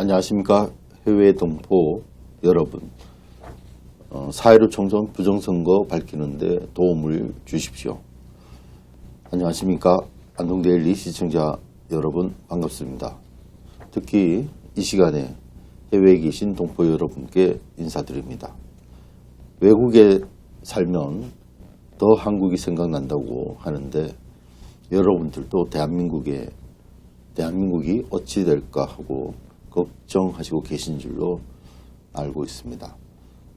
안녕하십니까 해외 동포 여러분. 어, 4.15 총선 부정선거 밝히는데 도움을 주십시오. 안녕하십니까 안동데일리 시청자 여러분 반갑습니다. 특히 이 시간에 해외에 계신 동포 여러분께 인사드립니다. 외국에 살면 더 한국이 생각난다고 하는데 여러분들도 대한민국에 대한민국이 어찌 될까 하고 걱정하시고 계신 줄로 알고 있습니다.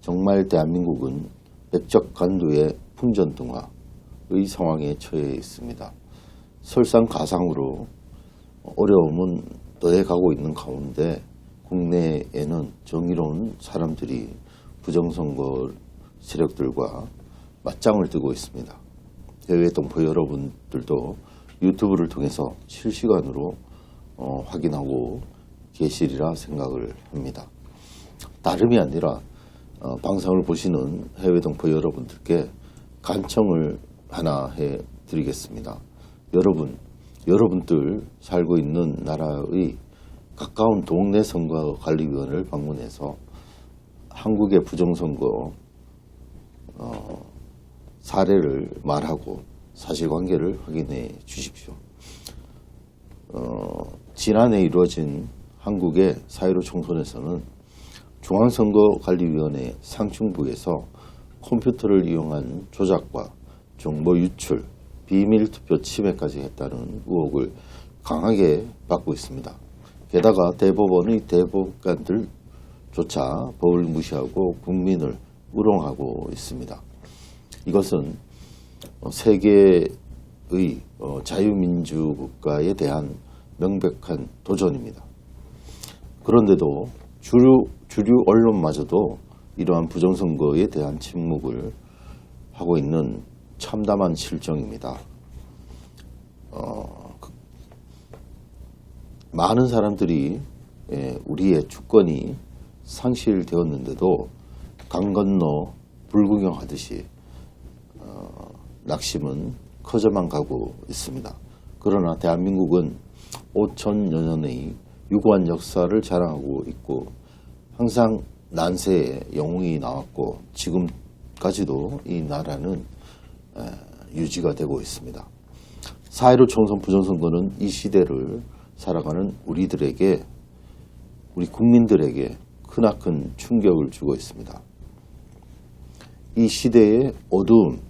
정말 대한민국은 백적 간두의 풍전등화의 상황에 처해 있습니다. 설상가상으로 어려움은 더해가고 있는 가운데 국내에는 정의로운 사람들이 부정선거 세력들과 맞짱을 뜨고 있습니다. 해외 동포 여러분들도 유튜브를 통해서 실시간으로 어, 확인하고 계시리라 생각을 합니다. 다름이 아니라 어, 방송을 보시는 해외 동포 여러분들께 간청을 하나 해 드리겠습니다. 여러분, 여러분들 살고 있는 나라의 가까운 동네 선거관리위원회를 방문해서 한국의 부정선거 어, 사례를 말하고 사실관계를 확인해 주십시오. 어, 지난해 이루어진 한국의 4.15 총선에서는 중앙선거관리위원회 상층부에서 컴퓨터를 이용한 조작과 정보 유출, 비밀 투표 침해까지 했다는 의혹을 강하게 받고 있습니다. 게다가 대법원의 대법관들조차 법을 무시하고 국민을 우롱하고 있습니다. 이것은 세계의 어, 자유민주 국가에 대한 명백한 도전입니다. 그런데도 주류, 주류 언론마저도 이러한 부정선거에 대한 침묵을 하고 있는 참담한 실정입니다. 어, 그, 많은 사람들이 예, 우리의 주권이 상실되었는데도 강 건너 불구경하듯이 어, 낙심은 커져만 가고 있습니다. 그러나 대한민국은 5천여 년의 유구한 역사를 자랑하고 있고 항상 난세의 영웅이 나왔고 지금까지도 이 나라는 유지가 되고 있습니다. 4.15 총선 부정선거는 이 시대를 살아가는 우리들에게 우리 국민들에게 크나큰 충격을 주고 있습니다. 이 시대의 어두움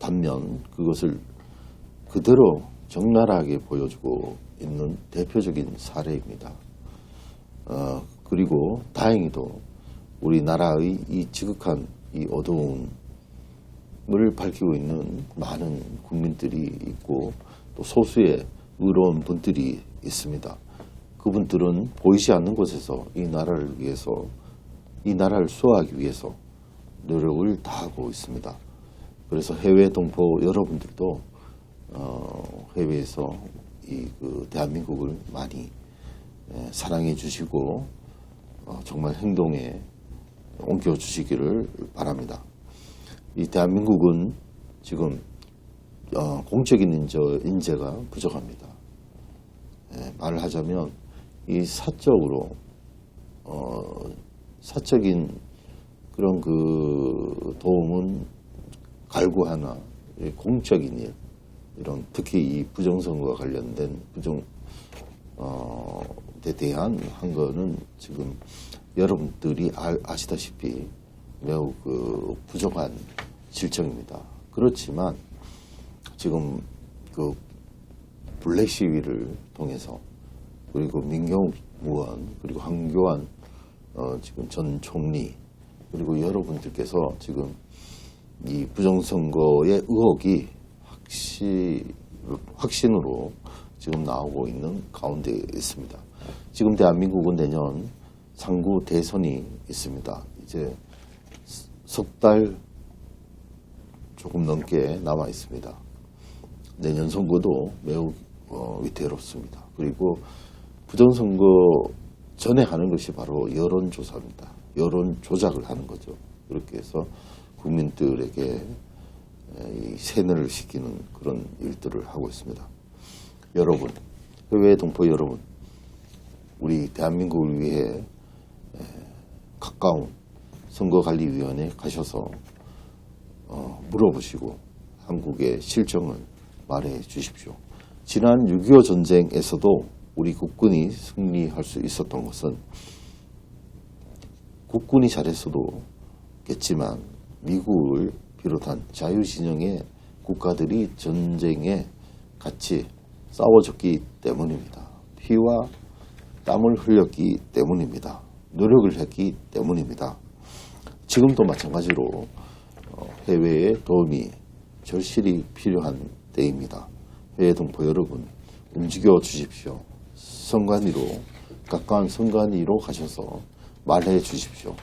단면 그것을 그대로 적나라하게 보여주고 있는 대표적인 사례입니다. 어, 그리고 다행히도 우리나라의 이 지극한 이 어두움을 밝히고 있는 많은 국민들이 있고 또 소수의 의로운 분들이 있습니다. 그분들은 보이지 않는 곳에서 이 나라를 위해서 이 나라를 수호하기 위해서 노력을 다하고 있습니다. 그래서 해외 동포 여러분들도 어, 해외에서 이 그 대한민국을 많이 예, 사랑해 주시고 어, 정말 행동에 옮겨 주시기를 바랍니다. 이 대한민국은 지금 어, 공적인 인재, 인재 가 부족합니다. 예, 말을 하자면 이 사적으로 어, 사적인 그런 그 도움은 갈구하나 공적인 일 이런 특히 이 부정선거와 관련된 부정 어, 에 대한 한 거는 지금 여러분들이 아, 시다시피 매우 그 부족한 실정입니다. 그렇지만 지금 그 블랙 시위를 통해서 그리고 민경욱 의원 그리고 황교안 어, 지금 전 총리 그리고 여러분들께서 지금 이 부정선거의 의혹이 확시, 확신으로 지금 나오고 있는 가운데 있습니다. 지금 대한민국은 내년 상구 대선이 있습니다. 이제 석 달 조금 넘게 남아 있습니다. 내년 선거도 매우 어, 위태롭습니다. 그리고 부정선거 전에 하는 것이 바로 여론조사입니다. 여론 조작을 하는 거죠. 그렇게 해서 국민들에게 이 세뇌를 시키는 그런 일들을 하고 있습니다. 여러분, 해외 동포 여러분, 우리 대한민국을 위해 에, 가까운 선거관리위원회에 가셔서 어, 물어보시고 한국의 실정을 말해 주십시오. 지난 6.25 전쟁에서도 우리 국군이 승리할 수 있었던 것은 국군이 잘했어도 겠지만 미국을 비롯한 자유진영의 국가들이 전쟁에 같이 싸워줬기 때문입니다. 피와 땀을 흘렸기 때문입니다. 노력을 했기 때문입니다. 지금도 마찬가지로 어, 해외의 도움이 절실히 필요한 때입니다. 해외 동포 여러분 움직여 주십시오. 선관위로 가까운 선관위로 가셔서 말해 주십시오.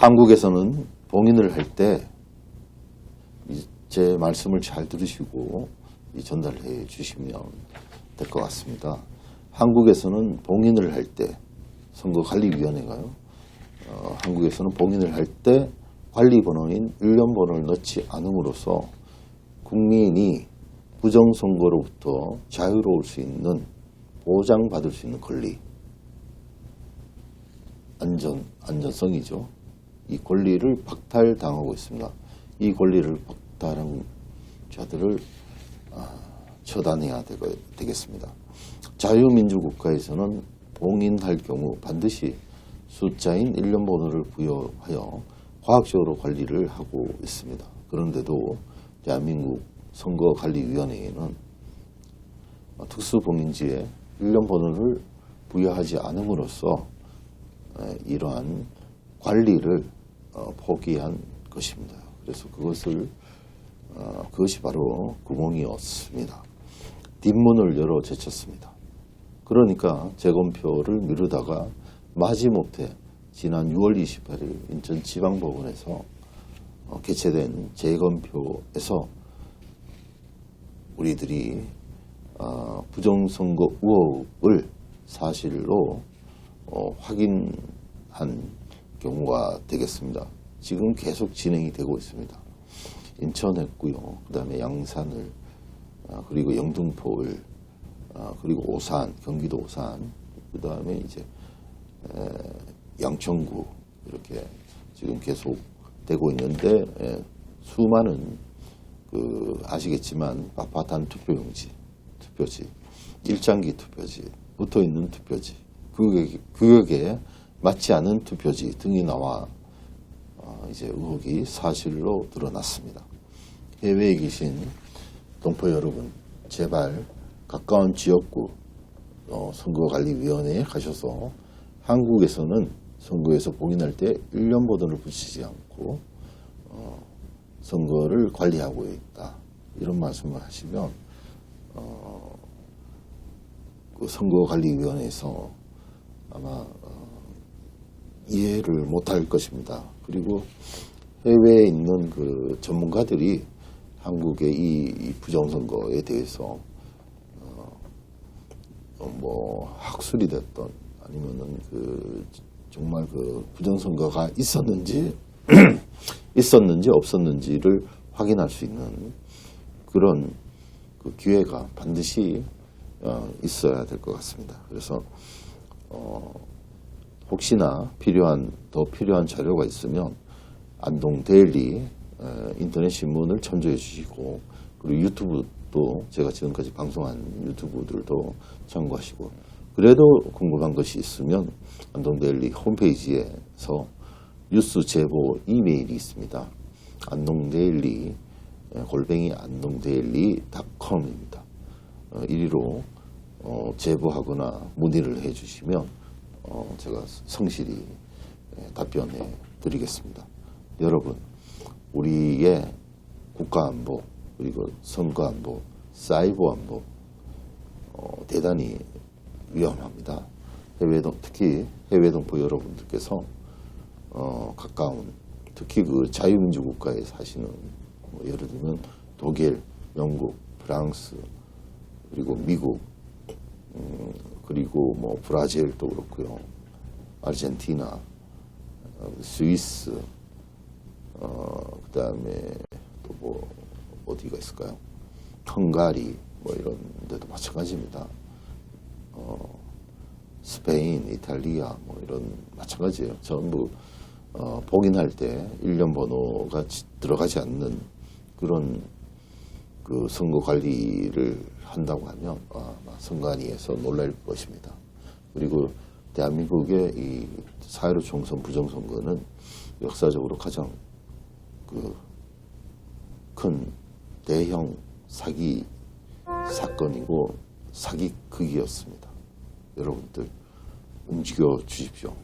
한국에서는 봉인을 할 때 제 말씀을 잘 들으시고 이 전달해 주시면 될 것 같습니다. 한국에서는 봉인을 할 때 선거관리위원회가요. 어, 한국에서는 봉인을 할 때 관리 번호인 일련번호를 넣지 않음으로써 국민이 부정선거로부터 자유로울 수 있는 보장받을 수 있는 권리 안전, 안전성이죠. 이 권리를 박탈당하고 있습니다. 이 권리를 박탈한 자들을 아, 처단해야 되겠습니다. 자유민주국가에서는 봉인할 경우 반드시 숫자인 일련 번호를 부여하여 과학적으로 관리를 하고 있습니다. 그런데도 대한민국 선거관리위원회에는 특수봉인지에 일련 번호를 부여하지 않음으로써 에, 이러한 관리를 어, 포기한 것입니다. 그래서 그것을 어, 그것이 바로 구멍이었습니다. 뒷문을 열어 제쳤습니다. 그러니까 재검표를 미루다가 마지못해 지난 6월 28일 인천 지방법원에서 어, 개최된 재검표에서 우리들이 어, 부정선거 의혹을 사실로 어, 확인한 경우가 되겠습니다. 지금 계속 진행이 되고 있습니다. 인천 했고요. 그 다음에 양산을, 아, 그리고 영등포을, 아, 그리고 오산, 경기도 오산, 그 다음에 이제 에, 양천구 이렇게 지금 계속 되고 있는데 에, 수많은 그 아시겠지만 빳빳한 투표용지, 투표지, 일장기 투표지, 붙어 있는 투표지, 그게, 그게 맞지 않은 투표지 등이 나와 어, 이제 의혹이 사실로 드러났습니다. 해외에 계신 동포 여러분, 제발 가까운 지역구 어, 선거관리위원회에 가셔서 한국에서는 선거에서 봉인할 때 1년 보도를 붙이지 않고 어, 선거를 관리하고 있다. 이런 말씀을 하시면 어, 그 선거관리위원회에서 아마 어, 이해를 못할 것입니다. 그리고 해외에 있는 그 전문가들이 한국의 이, 이 부정선거에 대해서 어, 어, 뭐 학술이 됐던 아니면은 그 정말 그 부정선거가 있었는지 있었는지 없었는지를 확인할 수 있는 그런 그 기회가 반드시 어, 있어야 될 것 같습니다. 그래서 어, 혹시나 필요한 더 필요한 자료가 있으면 안동 데일리 어, 인터넷 신문을 참조해 주시고 그리고 유튜브도 제가 지금까지 방송한 유튜브들도 참고하시고 그래도 궁금한 것이 있으면 안동 데일리 홈페이지에서 뉴스 제보 이메일이 있습니다. 안동 데일리 에, 골뱅이 안동 데일리 닷컴입니다. 어, 이리로 어, 제보하거나 문의를 해주시면 어, 제가 성실히 예, 답변해 드리겠습니다. 여러분, 우리의 국가안보, 그리고 선거안보, 사이버안보, 어, 대단히 위험합니다. 해외동, 특히 해외 동포 여러분들께서 어, 가까운, 특히 그 자유민주 국가에 사시는, 뭐 예를 들면 독일, 영국, 프랑스, 그리고 미국, 음, 그리고 뭐 브라질도 그렇고요. 아르헨티나, 어, 스위스, 어, 그 다음에 또 뭐 어디가 있을까요? 헝가리 뭐 이런 데도 마찬가지입니다. 어, 스페인, 이탈리아 뭐 이런 마찬가지예요. 전부 어, 봉인할 때 일련 번호가 지- 들어가지 않는 그런 그 선거 관리를 한다고 하면 아마 선관위에서 놀랄 것입니다. 그리고 대한민국의 이 사회로 총선 부정선거는 역사적으로 가장 그 큰 대형 사기 사건이고 사기 극이었습니다. 여러분들 움직여 주십시오.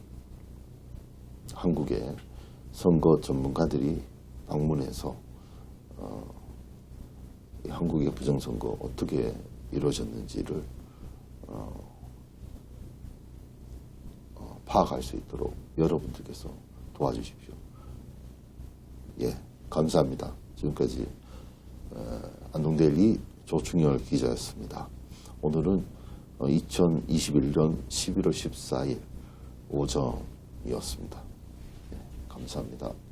한국의 선거 전문가들이 방문해서 어, 이 한국의 부정선거 어떻게 이루어졌는지를 어, 어, 파악할 수 있도록 여러분들께서 도와주십시오. 예, 감사합니다. 지금까지 어, 안동데일리 조충열 기자였습니다. 오늘은 2021년 11월 14일 오전이었습니다. 예, 감사합니다.